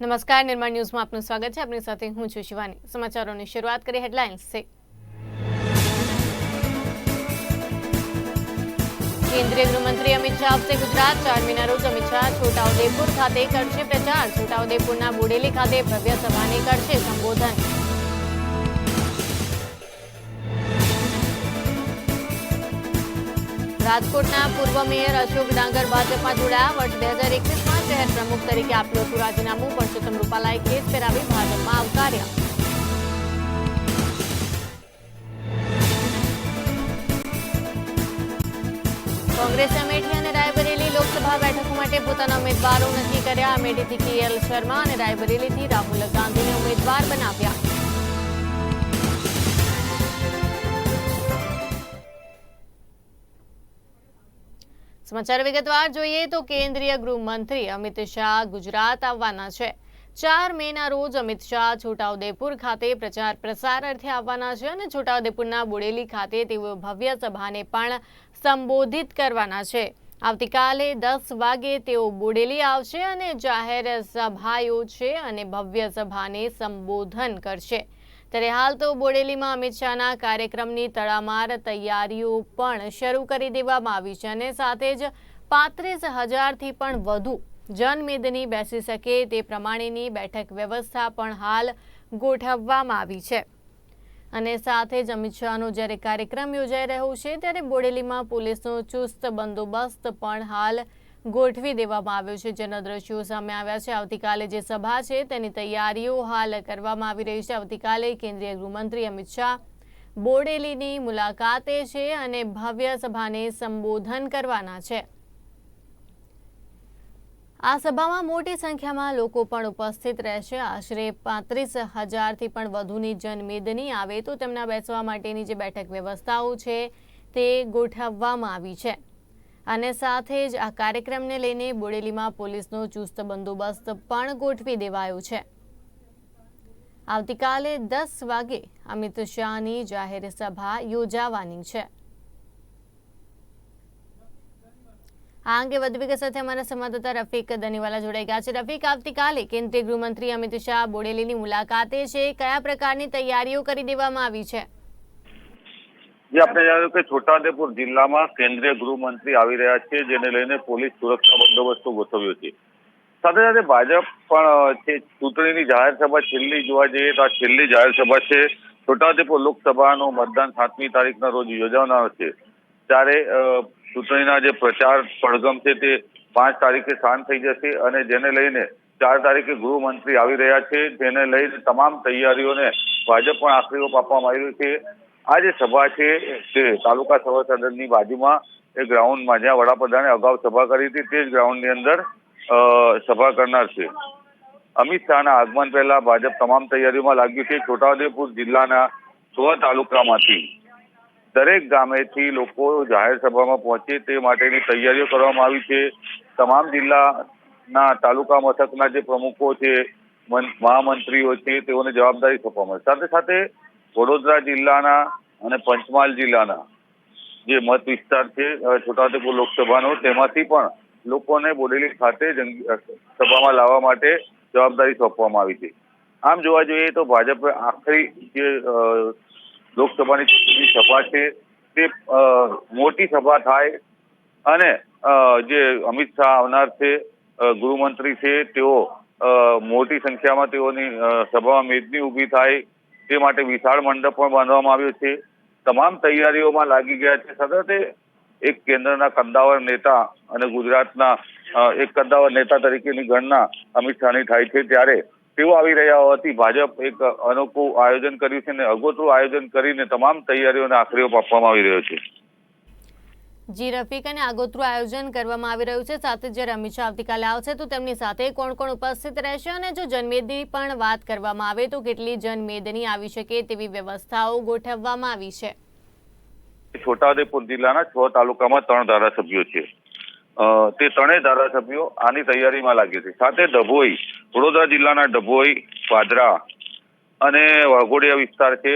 નમસ્કાર નિર્માણ ન્યૂઝમાં આપનું સ્વાગત છે. આપની સાથે હું છું શિવાની. સમાચારોની શરૂઆત કરી હેડલાઇન્સથી કેન્દ્રીય ગૃહમંત્રી અમિત શાહ આવશે ગુજરાત. ચાર મહિના રોજ અમિત શાહ છોટાઉદેપુર ખાતે કરશે પ્રચાર. છોટાઉદેપુરના બોડેલી ખાતે ભવ્ય સભાને કરશે સંબોધન. રાજકોટના પૂર્વ મેયર અશોક ડાંગર ભાજપમાં જોડાયા. વર્ષ બે હજાર એકવીસમાં શહેર પ્રમુખ તરીકે આપ્યું હતું રાજીનામું પરસોત્તમ રૂપાલાએ કેસ પહેરાવી ભાજપમાં આવકાર્યા. કોંગ્રેસે અમેઠી અને રાયબરેલી લોકસભા બેઠકો માટે પોતાના ઉમેદવારો નક્કી કર્યા. અમેઠીથી કેએલ શર્મા અને રાયબરેલીથી રાહુલ ગાંધીને ઉમેદવાર બનાવ્યા. સમાચાર વિગતવાર જોઈએ તો કેન્દ્રીય ગૃહમંત્રી અમિત શાહ ગુજરાત આવવાના છે. ચાર મેના રોજ અમિત શાહ છોટાઉદેપુર ખાતે પ્રચાર પ્રસાર અર્થે આવવાના છે અને છોટાઉદેપુરના બોડેલી ખાતે તેઓ ભવ્ય સભાને પણ સંબોધિત કરવાના છે. આવતીકાલે દસ વાગે તેઓ બોડેલી આવશે અને જાહેર સભા યોજશે અને ભવ્ય સભાને સંબોધન કરશે. ત્યારે હાલ તો બોડેલીમાં અમિત શાહના કાર્યક્રમની તડામાર તૈયારીઓ પણ શરૂ કરી દેવામાં આવી છે અને સાથે જ પાંત્રીસ હજારથી પણ વધુ જનમેદની બેસી શકે તે પ્રમાણેની બેઠક વ્યવસ્થા પણ હાલ ગોઠવવામાં આવી છે. અને સાથે જ અમિત શાહનો જ્યારે કાર્યક્રમ યોજાઈ રહ્યો છે, ત્યારે બોડેલીમાં પોલીસનો ચુસ્ત બંદોબસ્ત પણ હાલ ગોઠવી દેવામાં આવ્યો છે. જેના દ્રશ્યો સામે આવ્યા છે. આવતીકાલે જે સભા છે, તેની તૈયારીઓ હાલ કરવામાં આવી રહી છે. આવતીકાલે કેન્દ્રીય ગૃહમંત્રી અમિત શાહ બોડેલીની મુલાકાતે છે અને ભવ્ય સભાને સંબોધન કરવાના છે. આ સભામાં મોટી સંખ્યામાં લોકો પણ ઉપસ્થિત રહેશે. આશરે પાંત્રીસ હજારથી પણ વધુની જનમેદની આવે તો તેમના બેસવા માટેની જે બેઠક વ્યવસ્થાઓ છે, તે ગોઠવવામાં આવી છે. અને સાથે જ આ કાર્યક્રમને લઈને બોડેલીમાં પોલીસનો ચુસ્ત બંદોબસ્ત પણ ગોઠવી દેવાયો છે. આવતીકાલે દસ વાગે અમિત શાહની જાહેર સભા યોજાવાની છે. આ અંગે વધુ વિગત સાથે અમારા સંવાદદાતા રફીક દનીવાલા જોડાઈ ગયા છે. રફીક, આવતીકાલે કેન્દ્રીય ગૃહમંત્રી અમિત શાહ બોડેલીની મુલાકાતે છે. કયા પ્રકારની તૈયારીઓ કરી દેવામાં આવી છે? જે આપણે જાણ્યું કે છોટાઉદેપુર જિલ્લામાં કેન્દ્રીય ગૃહમંત્રી આવી રહ્યા છે, જેને લઈને પોલીસ સુરક્ષા બંદોબસ્ત ગોઠવ્યો છે. સાથે સાથે ભાજપ પણ છે, ચૂંટણીની જાહેર છેલ્લી જોવા જઈએ તો આ છેલ્લી જાહેર છે. છોટાઉદેપુર લોકસભાનું મતદાન સાતમી તારીખના રોજ યોજાનાર છે. ત્યારે ચૂંટણીના જે પ્રચાર પડગમ છે તે પાંચ તારીખે શાંત થઈ જશે અને જેને લઈને ચાર તારીખે ગૃહમંત્રી આવી રહ્યા છે જેને લઈને તમામ તૈયારીઓને ભાજપ પણ આખરી ઓપ આપવામાં આવી છે. આ જે સભા છે તે તાલુકા સભા સદનની બાજુમાં એ ગ્રાઉન્ડમાં જ્યાં વડાપ્રધાને અગાઉ સભા કરી હતી, તે જ ગ્રાઉન્ડની અંદર સભા કરનાર છે. અમિત શાહના આગમન પહેલા ભાજપ તમામ તૈયારીઓમાં લાગ્યું છે, છોટાઉદેપુર જિલ્લાના છ તાલુકામાંથી. દરેક ગામેથી લોકો જાહેર સભામાં પહોંચે તે માટેની તૈયારીઓ કરવામાં આવી છે. તમામ જિલ્લાના તાલુકા મથકના જે પ્રમુખો છે મહામંત્રીઓ છે, તેઓને જવાબદારી સોંપવામાં. સાથે સાથે વડોદરા જિલ્લાના અને પંચમહાલ જિલ્લાના જે મત વિસ્તાર છે છોટાઉદેપુર લોકસભાનો, તેમાંથી પણ લોકોને બોડેલી ખાતે સભામાં લાવવા માટે જવાબદારી સોંપવામાં આવી છે. આમ જોવા જોઈએ તો ભાજપ આખરી જે લોકસભાની ચૂંટણી સભા છે, તે મોટી સભા થાય અને જે અમિત શાહ આવનાર છે ગૃહમંત્રી છે, તેઓ મોટી સંખ્યામાં તેઓની સભામાં મેદની ઊભી થાય, તે માટે વિશાળ મંડપ પણ બાંધવામાં આવ્યો છે. તમામ તૈયારીઓમાં લાગી ગયા છે. સતત એક કેન્દ્રના કંદાવર નેતા અને ગુજરાતના એક કંદાવર નેતા તરીકેની ગણના અમિત શાહની થાય છે. ત્યારે તેઓ આવી રહ્યા હોવાથી ભાજપ એક અનોખું આયોજન કર્યું છે અને અગોતરું આયોજન કરીને તમામ તૈયારીઓને આખરીઓ આપવામાં આવી રહ્યો છે. જી રફીક અને આગોતરું આયોજન કરવામાં આવી રહ્યું છે. સાથે જ્યારે અમિત શાહ આવતીકાલે આવશે, તો તેમની સાથે કોણ કોણ ઉપસ્થિત રહેશે અને જો જનમેદની પણ વાત કરવામાં આવે, તો કેટલી જનમેદની આવી શકે તેવી વ્યવસ્થાઓ ગોઠવવામાં આવી છે. છોટાઉદેપુર જિલ્લાના છ તાલુકામાં ત્રણ ધારાસભ્યો છે. તે ત્રણેય ધારાસભ્યો આની તૈયારીમાં લાગ્યા છે. સાથે ડભોઈ, વડોદરા જિલ્લાના ડભોઈ, વાદરા અને વાઘોડિયા વિસ્તાર છે.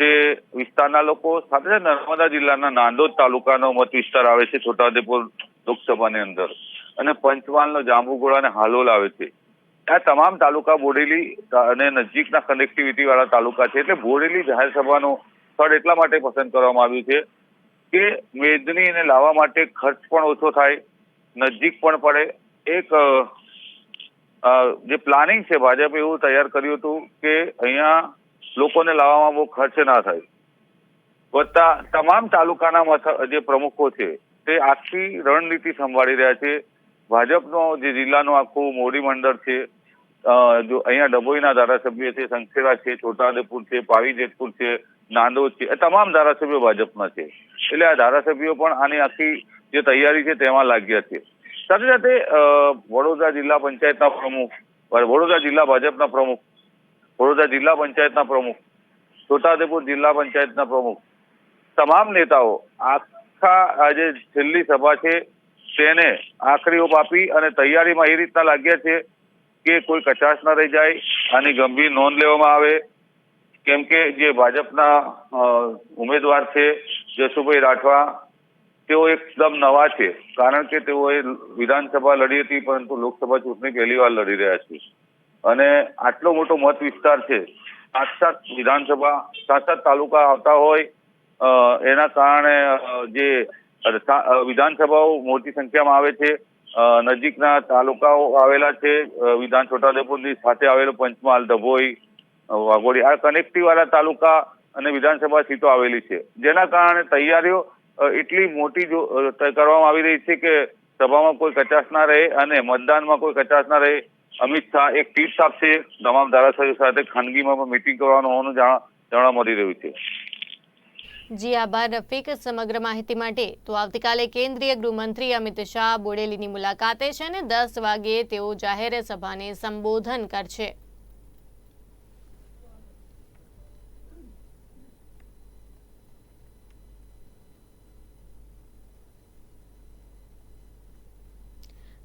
તે વિસ્તારના લોકો સાથે નર્મદા જિલ્લાના નાંદોદ તાલુકાનો મત વિસ્તાર આવે છે છોટાઉદેપુર લોકસભાની અંદર. અને પંચમહાલનો જાંબુગોળા અને હાલોલ આવે છે. આ તમામ તાલુકા બોડેલી અને નજીકના કનેક્ટિવિટી વાળા તાલુકા છે એટલે બોડેલી જાહેર સભાનું સ્થળ એટલા માટે પસંદ કરવામાં આવ્યું છે કે મેદનીને લાવવા માટે ખર્ચ પણ ઓછો થાય, નજીક પણ પડે. એક જે પ્લાનિંગ છે, ભાજપે એવું તૈયાર કર્યું હતું કે અહીંયા લોકોને લાવવામાં બહુ ખર્ચ ના થાય. વત્તા તમામ તાલુકાના જે પ્રમુખો છે, તે આખી રણનીતિ સંભાળી રહ્યા છે. ભાજપનો જે જિલ્લાનું આખું મોડી મંડળ છે જો અહીંયા ડભોઈના ધારાસભ્ય છે, સંખેડા છે, છોટાઉદેપુર છે, પાવી જેતપુર છે, નાંદોદ છે, એ તમામ ધારાસભ્યો ભાજપના છે. એટલે આ ધારાસભ્યો પણ આની આખી જે તૈયારી છે તેમાં લાગ્યા છે. સાથે સાથે વડોદરા જિલ્લા પંચાયતના પ્રમુખ વડોદરા જિલ્લા ભાજપના પ્રમુખ વડોદરા જિલ્લા પંચાયતના પ્રમુખ, છોટાઉદેપુર જિલ્લા પંચાયતના પ્રમુખ, તમામ નેતાઓ આખા આજે છેલ્લી સભા છે, તેને આખરી ઓપ આપી અને તૈયારીમાં એ રીતના લાગ્યા છે કે કોઈ કચાશ ન રહી જાય આની ગંભીર નોંધ લેવામાં આવે. કેમ કે જે ભાજપના ઉમેદવાર છે, જસુભાઈ રાઠવા, તેઓ એકદમ નવા છે. કારણ કે તેઓએ વિધાનસભા લડી હતી, પરંતુ લોકસભા ચૂંટણી પહેલી વાર લડી રહ્યા છે. અને આટલો મોટો મત વિસ્તાર છે સાત સાત વિધાનસભા સાત સાત તાલુકા આવતા હોય એના કારણે જે વિધાનસભાઓ મોટી સંખ્યામાં આવે છે નજીકના તાલુકાઓ આવેલા છે વિધાન છોટાઉદેપુરની સાથે આવેલો પંચમહાલ ડભોઈ વાઘોડી, આ કનેક્ટિવ વાળા તાલુકા અને વિધાનસભા સીટો આવેલી છે. જેના કારણે તૈયારીઓ એટલી મોટી કરવામાં આવી રહી છે કે સભામાં કોઈ કચાશ ના રહે અને મતદાનમાં કોઈ કચાશ ના રહે અમિત શાહ એક ટીપ્સ આપશે તમામ ધારાસભ્યો સાથે ખાનગીમાં પણ મિટિંગ કરવાનું હોવાનું જાણવા મળી રહ્યું છે. જી, આભાર, રફીક. સમગ્ર માહિતી માટે તો આવતીકાલે કેન્દ્રીય ગૃહમંત્રી અમિત શાહ બોડેલીની મુલાકાતે છે અને દસ વાગે તેઓ જાહેર સભાને સંબોધન કરશે.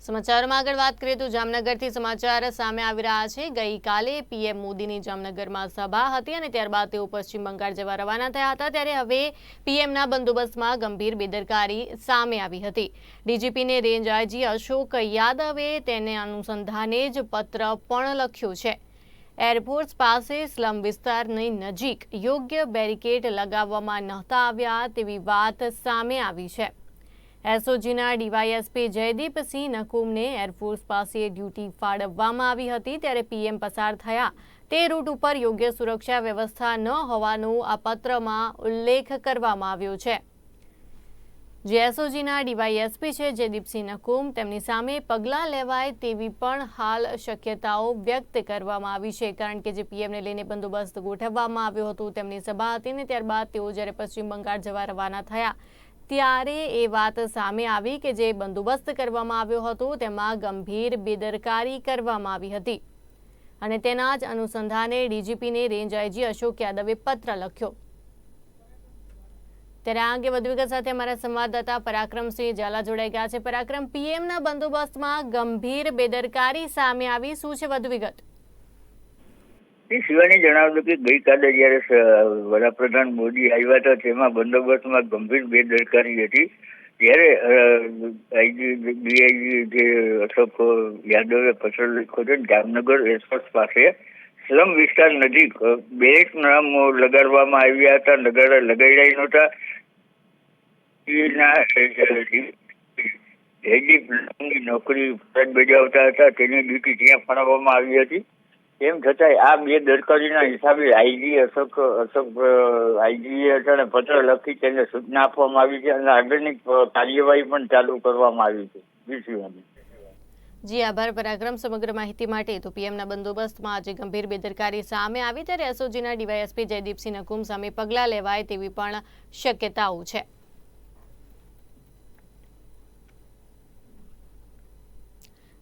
સમાચારમાં આગળ વાત કરીએ તો જામનગરથી સમાચાર સામે આવી રહ્યા છે. ગઈકાલે પીએમ મોદીની જામનગરમાં સભા હતી અને ત્યારબાદ તેઓ પશ્ચિમ બંગાળ જવા રવાના થયા હતા. ત્યારે હવે પીએમના બંદોબસ્તમાં ગંભીર બેદરકારી સામે આવી હતી. ડીજીપીને રેન્જ આઈજી અશોક યાદવે તેને અનુસંધાને જ પત્ર પણ લખ્યો છે. એરફોર્સ પાસે સ્લમ વિસ્તારની નજીક યોગ્ય બેરિકેડ લગાવવામાં નહોતા આવ્યા તેવી વાત સામે આવી છે. એસઓજીના ડીવાયએસપી જયદીપસિંહ નકુમને એરફોર્સ પાસે ડ્યુટી ફાળવવામાં આવી હતી ત્યારે પીએમ પસાર થયા. તે રૂટ ઉપર યોગ્ય સુરક્ષા વ્યવસ્થા ન હોવાનું આ પત્રમાં ઉલ્લેખ કરવામાં આવ્યો છે. જે એસઓજીના ડીવાયએસપી છે, જયદીપસિંહ નકુમ, તેમની સામે પગલાં લેવાય તેવી પણ હાલ શક્યતાઓ વ્યક્ત કરવામાં આવી છે. કારણ કે જે પીએમને લઈને બંદોબસ્ત ગોઠવવામાં આવ્યો હતો, તેમની સભા હતી ને ત્યારબાદ તેઓ જ્યારે પશ્ચિમ બંગાળ જવા રવાના થયા ત્યારે એ વાત સામે આવી કે જે બંદોબસ્ત કરવામાં આવ્યો હતો, તેમાં ગંભીર બેદરકારી કરવામાં આવી હતી. અને તેના જ અનુસંધાને ડીજીપીને રેન્જ આઈજી અશોક યાદવે પત્ર લખ્યો. ત્યારે આ અંગે વધુ વિગત સાથે અમારા સંવાદદાતા પરાક્રમસિંહ ઝાલા જોડાઈ ગયા છે. પરાક્રમ, પીએમના બંદોબસ્તમાં ગંભીર બેદરકારી સામે આવી. શું છે વધુ વિગત? એ સિવાયની જણાવ્યું કે ગઈકાલે જયારે વડાપ્રધાન મોદી આવ્યા હતા, તેમાં બંદોબસ્તમાં ગંભીર બેદરકારી હતી. ત્યારે આઈજી ડીઆઈજી જે અશોક યાદવે પત્ર લખ્યો છે, જામનગર એરફોર્સ પાસે સ્લમ વિસ્તાર નજીક બેરેક નામ લગાડવામાં આવ્યા હતા, લગાડ, લગાડ્યા નહોતા. એના નોકરી ફરજ બજાવતા હતા, તેની ડ્યુટી ત્યાં ફાળવવામાં આવી હતી. તેમ છતાંય આ બે દરકારીના હિસાબે આઈજી અશોક અશોક આઈજીએ અટાણે પત્ર લખી તેને સૂચના આપવામાં આવી છે અને આગળની કાર્યવાહી પણ ચાલુ કરવામાં આવી છે. બીસીઓની જી, આભાર પરાક્રમ સમગ્ર માહિતી માટે. તો પીએમના બંદોબસ્તમાં આજે ગંભીર બેદરકારી સામે આવી ત્યારે એસઓજીના ડીવાયએસપી જયદીપસિંહ નકુમ સામે પગલાં લેવાય તેવી પણ શક્યતાઓ છે.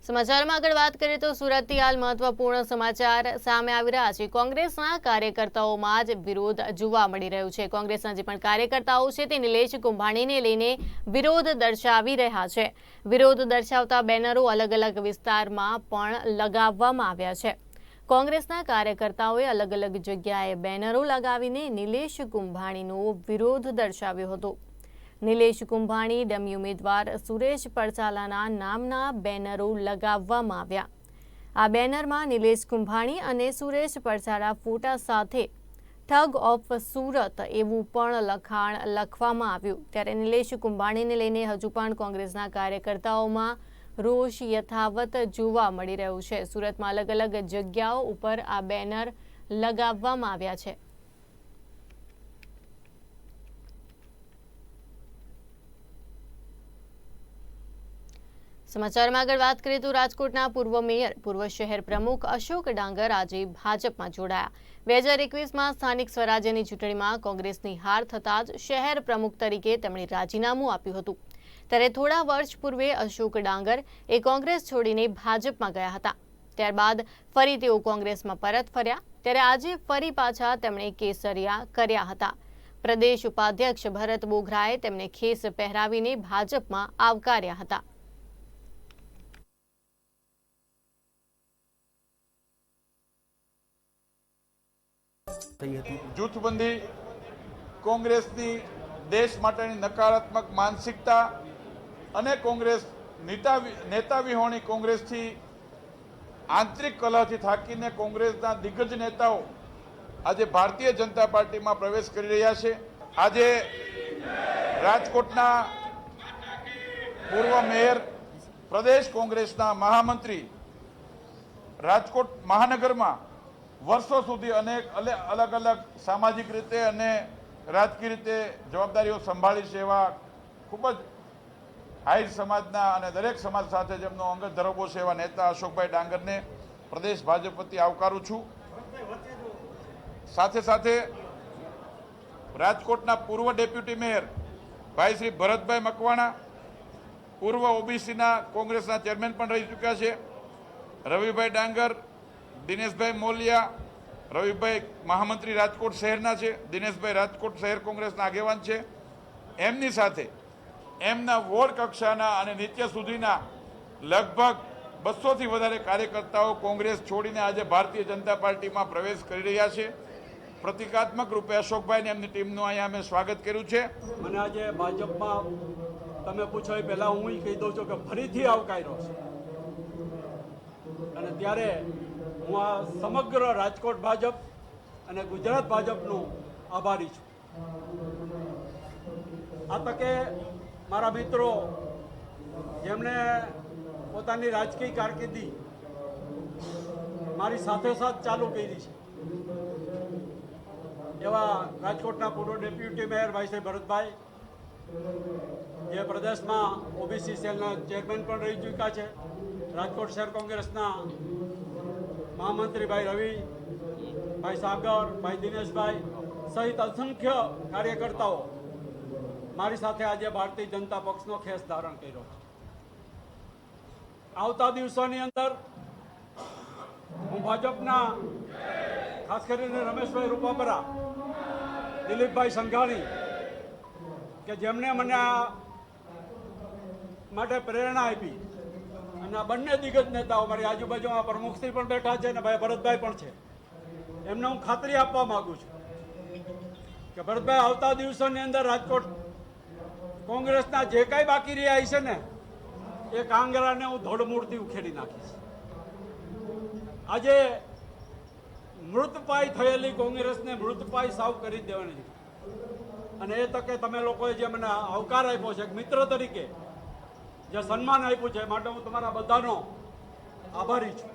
સમાચારમાં આગળ વાત કરીએ તો સુરતથી હાલ મહત્વપૂર્ણ સમાચાર સામે આવી રહ્યા છે. કોંગ્રેસના કાર્યકર્તાઓમાં જ વિરોધ જોવા મળી રહ્યો છે. કોંગ્રેસના જે પણ કાર્યકર્તાઓ છે તે નિલેશ કુંભાણીને લઈને વિરોધ દર્શાવી રહ્યા છે. વિરોધ દર્શાવતા બેનરો અલગ અલગ વિસ્તારમાં પણ લગાવવામાં આવ્યા છે. કોંગ્રેસના કાર્યકર્તાઓએ અલગ અલગ જગ્યાએ બેનરો લગાવીને નિલેશ કુંભાણીનો વિરોધ દર્શાવ્યો હતો. નિલેશ કુંભાણી, ડમી ઉમેદવાર સુરેશ પડસાલાના નામના બેનરો લગાવવામાં આવ્યા. આ બેનરમાં નિલેશ કુંભાણી અને સુરેશ પરસાડા ફોટા સાથે ઠગ ઓફ સુરત એવું પણ લખાણ લખવામાં આવ્યું. ત્યારે નિલેશ કુંભાણીને લઈને હજુ પણ કોંગ્રેસના કાર્યકર્તાઓમાં રોષ યથાવત જોવા મળી રહ્યું છે. સુરતમાં અલગ અલગ જગ્યાઓ ઉપર આ બેનર લગાવવામાં આવ્યા છે. સમાચારમાં આગળ વાત કરીએ તો રાજકોટના પૂર્વ મેયર, પૂર્વ શહેર પ્રમુખ અશોક ડાંગર આજે ભાજપમાં જોડાયા. બે હજાર એકવીસમાં સ્થાનિક સ્વરાજ્યની ચૂંટણીમાં કોંગ્રેસની હાર થતાં જ શહેર પ્રમુખ તરીકે તેમણે રાજીનામું આપ્યું હતું. ત્યારે થોડા વર્ષ પૂર્વે અશોક ડાંગર એ કોંગ્રેસ છોડીને ભાજપમાં ગયા હતા. ત્યારબાદ ફરી તેઓ કોંગ્રેસમાં પરત ફર્યા. ત્યારે આજે ફરી પાછા તેમણે કેસરિયા કર્યા હતા. પ્રદેશ ઉપાધ્યક્ષ ભરત બોઘરાએ તેમને ખેસ પહેરાવીને ભાજપમાં આવકાર્યા હતા. થઈ હતી. જૂથબંધી કોંગ્રેસની દેશ માટેની નકારાત્મક માનસિકતા અને કોંગ્રેસ નેતા નેતા વિહોણી કોંગ્રેસથી આંતરિક કલહથી થાકીને કોંગ્રેસના દિગ્ગજ નેતાઓ આજે ભારતીય જનતા પાર્ટીમાં પ્રવેશ કરી રહ્યા છે. આજે રાજકોટના પૂર્વ મેયર પ્રદેશ કોંગ્રેસના મહામંત્રી રાજકોટ મહાનગરમાં વર્ષો સુધી અનેક અલે- અલગ અલગ સામાજિક રીતે અને રાજકીય રીતે જવાબદારીઓ સંભાળી છે એવા ખૂબ જ હાઈર સમાજના અને દરેક સમાજ સાથે જેમનો અંગત ધરોબો છે એવા નેતા અશોકભાઈ ડાંગરને પ્રદેશ ભાજપ વતી આવકારું છું. સાથે સાથે રાજકોટના પૂર્વ ડેપ્યુટી મેયર ભાઈ શ્રી ભરતભાઈ મકવાણા, પૂર્વ ઓબીસીના કોંગ્રેસના ચેરમેન પણ રહી ચૂક્યા છે. રવિભાઈ ડાંગર દિનેશભાઈ મોલિયા, રવિભાઈ મહામંત્રી રાજકોટ શહેરના છે, દિનેશભાઈ રાજકોટ શહેર કોંગ્રેસના આગેવાન છે. એમની સાથે એમના વોર્ડ કક્ષાના અને નીચે સુધીના લગભગ બસોથી વધારે કાર્યકર્તાઓ કોંગ્રેસ છોડીને આજે ભારતીય જનતા પાર્ટીમાં પ્રવેશ કરી રહ્યા છે. પ્રતિકાત્મક રૂપે અશોકભાઈને એમની ટીમનું અહીંયા અમે સ્વાગત કર્યું છે. મને આજે ભાજપમાં તમે પૂછો એ પહેલાં હું કહી દઉં છું કે ફરીથી આવકાર્યો છે. અને ત્યારે હું આ સમગ્ર રાજકોટ ભાજપ અને ગુજરાત ભાજપનું આભારી છું. આ તકે મારા મિત્રો, જેમણે પોતાની રાજકીય કારકિર્દી મારી સાથે સાથ ચાલુ કરી છે, એવા રાજકોટના પૂર્વ ડેપ્યુટી મેયર ભાઈ સાહેબ ભરતભાઈ, જે પ્રદેશમાં ઓબીસી સેલના ચેરમેન પણ રહી ચૂક્યા છે, રાજકોટ શહેર કોંગ્રેસના મહામંત્રી ભાઈ રવિ, ભાઈ સાગર, ભાઈ દિનેશભાઈ સહિત અસંખ્ય કાર્યકર્તાઓ મારી સાથે આજે ભારતીય જનતા પક્ષનો ખેસ ધારણ કર્યો આવતા દિવસોની અંદર હું ભાજપના, ખાસ કરીને રમેશભાઈ રૂપાપરા, દિલીપભાઈ સંઘાણી, કે જેમણે મને આ માટે પ્રેરણા આપી અને આ બંને દિગ્ગજ નેતાઓ મારી આજુબાજુમાં પ્રમુખશ્રી પણ બેઠા છે અને ભાઈ ભરતભાઈ પણ છે. એમને હું ખાતરી આપવા માગું છું કે ભરતભાઈ આવતા દિવસોની અંદર રાજકોટ કોંગ્રેસના જે કાંઈ બાકી રહ્યા છે ને, એ કાંગરાને હું ધોળમૂળથી ઉખેડી નાખીશ. આજે મૃતપાય થયેલી કોંગ્રેસને મૃતપાય સાવ કરી દેવાની અને એ તકે તમે લોકોએ જે મને આવકાર આપ્યો છે મિત્ર તરીકે જે સન્માન આપ્યું છે માટે હું તમારા બધાનો આભારી છું.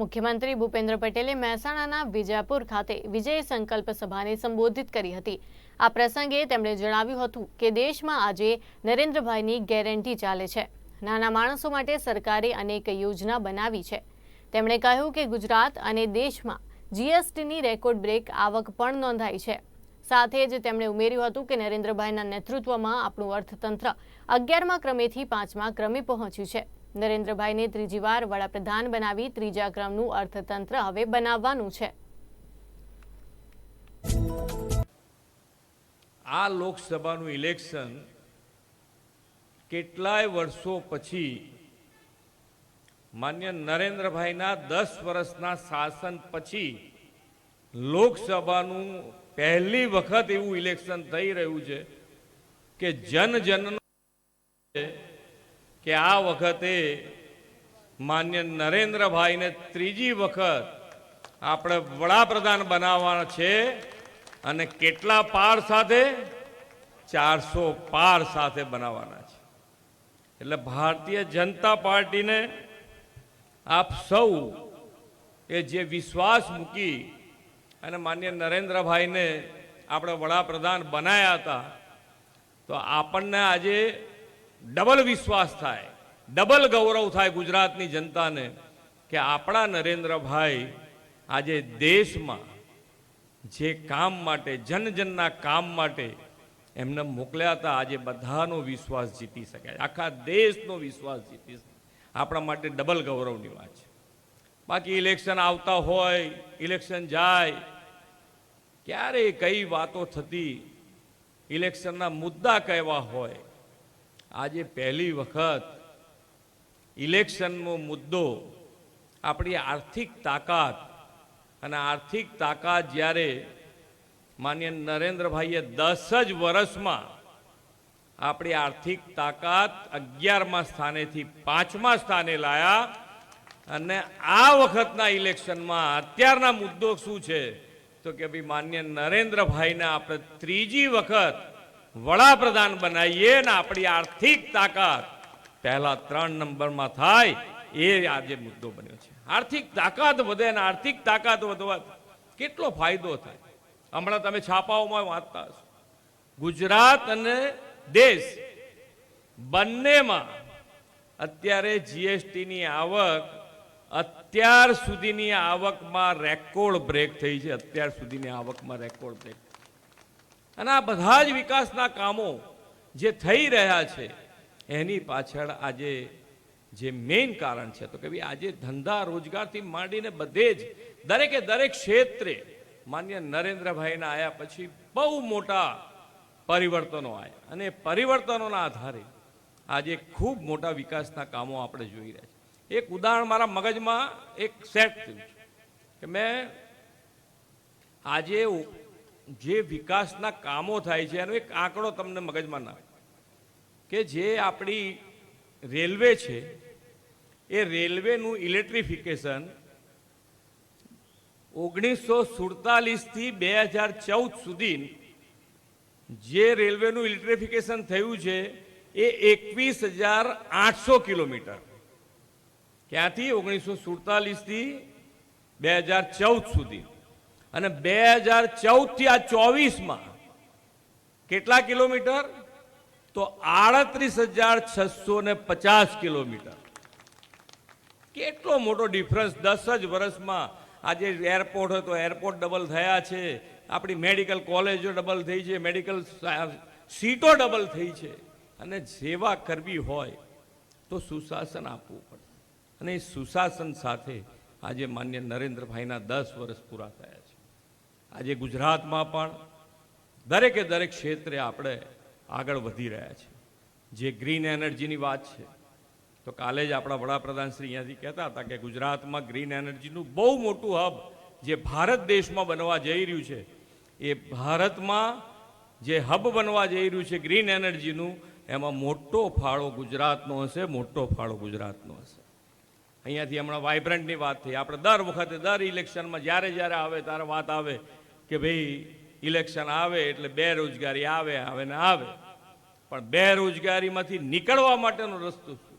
મુખ્યમંત્રી ભૂપેન્દ્ર પટેલે મહેસાણાના વિજાપુર ખાતે વિજય સંકલ્પ સભાને સંબોધિત કરી હતી. આ પ્રસંગે તેમણે જણાવ્યું હતું કે દેશમાં આજે નરેન્દ્રભાઈની ગેરંટી ચાલે છે. નાના માણસો માટે સરકારે અનેક યોજના બનાવી છે. તેમણે કહ્યું કે ગુજરાત અને દેશમાં જીએસટીની રેકોર્ડ બ્રેક આવક પણ નોંધાઈ છે. સાથે જ તેમણે ઉમેર્યું હતું કે નરેન્દ્રભાઈના નેતૃત્વમાં આપણું અર્થતંત્ર અગિયારમા ક્રમેથી પાંચમા ક્રમે પહોંચ્યું છે. નરેન્દ્રભાઈને ત્રીજી વાર વડાપ્રધાન બનાવી ત્રીજા ક્રમનું અર્થતંત્ર હવે બનાવવાનું છે. આ લોકસભાનું ઇલેક્શન કેટલાય વર્ષો પછી માન્ય નરેન્દ્રભાઈના દસ વર્ષના શાસન પછી લોકસભાનું પહેલી વખત એવું ઇલેક્શન થઈ રહ્યું છે કે જન જનનો કે આ વખતે માન્ય નરેન્દ્રભાઈને ત્રીજી વખત આપણે વડાપ્રધાન બનાવવાના છે અને કેટલા પાર સાથે? ચારસો પાર સાથે બનાવવાના છે. એટલે ભારતીય જનતા પાર્ટીને આપ સૌ એ જે વિશ્વાસ મૂકી અને માન્ય નરેન્દ્રભાઈને આપણે વડાપ્રધાન બનાવ્યા હતા, તો આપણને આજે ડબલ વિશ્વાસ થાય, ડબલ ગૌરવ થાય ગુજરાતની જનતાને કે આપણા નરેન્દ્રભાઈ આજે દેશમાં જે કામ માટે જન જનના કામ માટે એમને મોકલ્યા હતા, આજે બધાનો વિશ્વાસ જીતી શક્યા આખા દેશનો વિશ્વાસ જીતી શકાય આપણા માટે ડબલ ગૌરવની વાત છે. બાકી ઇલેક્શન આવતા હોય ઇલેક્શન જાય ક્યારે કઈ વાતો થતી ઇલેક્શનના મુદ્દા કહેવા હોય, આજે પહેલી વખત ઇલેક્શનનો મુદ્દો આપણી આર્થિક તાકાત અને આર્થિક તાકાત જ્યારે માન્ય નરેન્દ્રભાઈએ દસ જ વર્ષમાં આપણી આર્થિક તાકાત અગિયારમા સ્થાનેથી પાંચમા સ્થાને લાયા અને આ વખતના ઇલેક્શનમાં અત્યારના મુદ્દો શું છે? તો કે ભાઈ માન્ય નરેન્દ્રભાઈને આપણે ત્રીજી વખત વડાપ્રધાન બનાવીએ ને આપણી આર્થિક તાકાત પહેલા ત્રણ નંબરમાં થાય એ આજે મુદ્દો બન્યો છે. આર્થિક તાકાત વધે ને આર્થિક તાકાત વધવા કેટલો ફાયદો થાય? હમણાં તમે છાપાઓમાં વાંચતા હશો. ગુજરાત અને દેશ બંનેમાં અત્યારે જીએસટીની આવક અત્યાર સુધીની આવકમાં રેકોર્ડ બ્રેક થઈ છે. અત્યાર સુધીની આવકમાં રેકોર્ડ બ્રેક અને આ બધા જ વિકાસના કામો જે થઈ રહ્યા છે, એની પાછળ આજે જે મેઇન કારણ છે, તો કે ભાઈ આજે ધંધા રોજગારથી માંડીને બધે જ દરેકે દરેક ક્ષેત્રે માન્ય નરેન્દ્રભાઈના આયા પછી બહુ મોટા પરિવર્તનો આવ્યા અને પરિવર્તનોના આધારે આજે ખૂબ મોટા વિકાસના કામો આપણે જોઈ રહ્યા છીએ એક ઉદાહરણ મારા મગજમાં એક સેટ થયું છે કે મેં આજે જે વિકાસના કામો થાય છે, એનો એક આંકડો તમને મગજમાં ના. કે જે આપણી રેલવે છે, એ રેલવેનું ઇલેક્ટ્રિફિકેશન ઓગણીસો સુડતાલીસથી બે હજાર ચૌદ સુધી જે રેલવેનું ઇલેક્ટ્રિફિકેશન થયું છે એ એકવીસ હજાર આઠસો કિલોમીટર. ક્યાંથી? ઓગણીસો સુડતાલીસથી બે હજાર ચૌદ સુધી. અને બે હજાર ચૌદથી આ ચોવીસમાં કેટલા કિલોમીટર? તો આડત્રીસ હજાર છસો ને પચાસ કિલોમીટર. કેટલો મોટો ડિફરન્સ. દસ જ વર્ષમાં આજે એરપોર્ટ હોય તો એરપોર્ટ ડબલ થયા છે. આપણી મેડિકલ કોલેજો ડબલ થઈ છે, મેડિકલ સીટો ડબલ થઈ છે. અને સેવા કરવી હોય તો સુશાસન આપવું પડે. અને એ સુશાસન સાથે આજે માન્ય નરેન્દ્રભાઈના દસ વર્ષ પૂરા થયા છે. આજે ગુજરાતમાં પણ દરેકે દરેક ક્ષેત્રે આપણે આગળ વધી રહ્યા છીએ જે ગ્રીન એનર્જીની વાત છે, તો કાલે જ આપણા વડાપ્રધાન શ્રી અહીંયાથી કહેતા હતા કે ગુજરાતમાં ગ્રીન એનર્જીનું બહુ મોટું હબ જે ભારત દેશમાં બનવા જઈ રહ્યું છે એ ભારતમાં જે હબ બનવા જઈ રહ્યું છે ગ્રીન એનર્જીનું, એમાં મોટો ફાળો ગુજરાતનો હશે, મોટો ફાળો ગુજરાતનો હશે. અહીંયાથી હમણાં વાઇબ્રન્ટની વાત થઈ. આપણે દર વખતે, દર ઇલેક્શનમાં જ્યારે જ્યારે આવે, ત્યારે વાત આવે કે ભાઈ, ઇલેક્શન આવે એટલે બેરોજગારી આવે આવે ને આવે. પણ બેરોજગારીમાંથી નીકળવા માટેનો રસ્તો શું?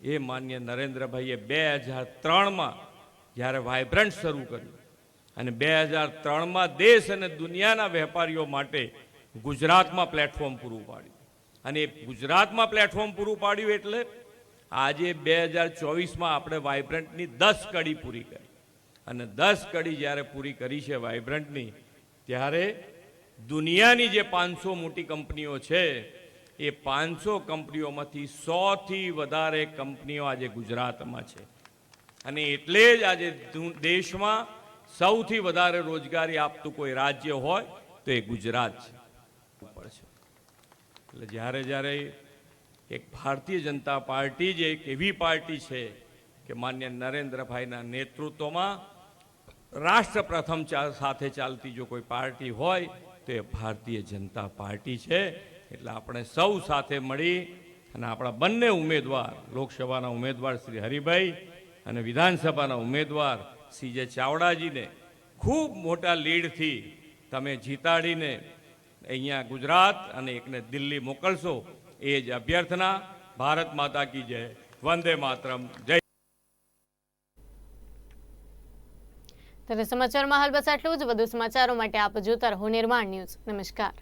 એ માન્ય નરેન્દ્રભાઈએ બે હજાર ત્રણમાં જ્યારે વાઇબ્રન્ટ શરૂ કર્યું. અને બે હજાર ત્રણમાં દેશ અને દુનિયાના વેપારીઓ માટે ગુજરાતમાં પ્લેટફોર્મ પૂરું પાડ્યું. અને ગુજરાતમાં પ્લેટફોર્મ પૂરું પાડ્યું એટલે આજે બે હજાર ચોવીસમાં આપણે વાઇબ્રન્ટની દસ કડી પૂરી કરી. અને દસ કડી જ્યારે પૂરી કરી છે વાઇબ્રન્ટની, ત્યારે દુનિયાની જે પાંચસો મોટી કંપનીઓ છે, એ પાંચસો કંપનીઓમાંથી સોથી વધારે કંપનીઓ આજે ગુજરાતમાં છે. અને એટલે જ આજે દેશમાં સૌથી વધારે રોજગારી આપતું કોઈ રાજ્ય હોય તો એ ગુજરાત છે. એટલે જ્યારે જ્યારે એક ભારતીય જનતા પાર્ટી જ એક એવી પાર્ટી છે કે માન્ય નરેન્દ્રભાઈના નેતૃત્વમાં રાષ્ટ્ર પ્રથમ સાથે ચાલતી જો કોઈ પાર્ટી હોય તો એ ભારતીય જનતા પાર્ટી છે. એટલે આપણે સૌ સાથે મળી અને આપણા બંને ઉમેદવાર, લોકસભાના ઉમેદવાર શ્રી હરિભાઈ અને વિધાનસભાના ઉમેદવાર શ્રી જે ચાવડાજીને ખૂબ મોટા લીડથી તમે જીતાડીને અહીંયા ગુજરાત અને એકને દિલ્હી મોકલશો એ જ અભ્યર્થના. ભારત માતા કી જય. વંદે માતરમ. જય ત્યારે સમાચારમાં હાલ બસ આટલું જ. વધુ સમાચારો માટે આપ જોતા રહો નિર્માણ ન્યૂઝ. નમસ્કાર.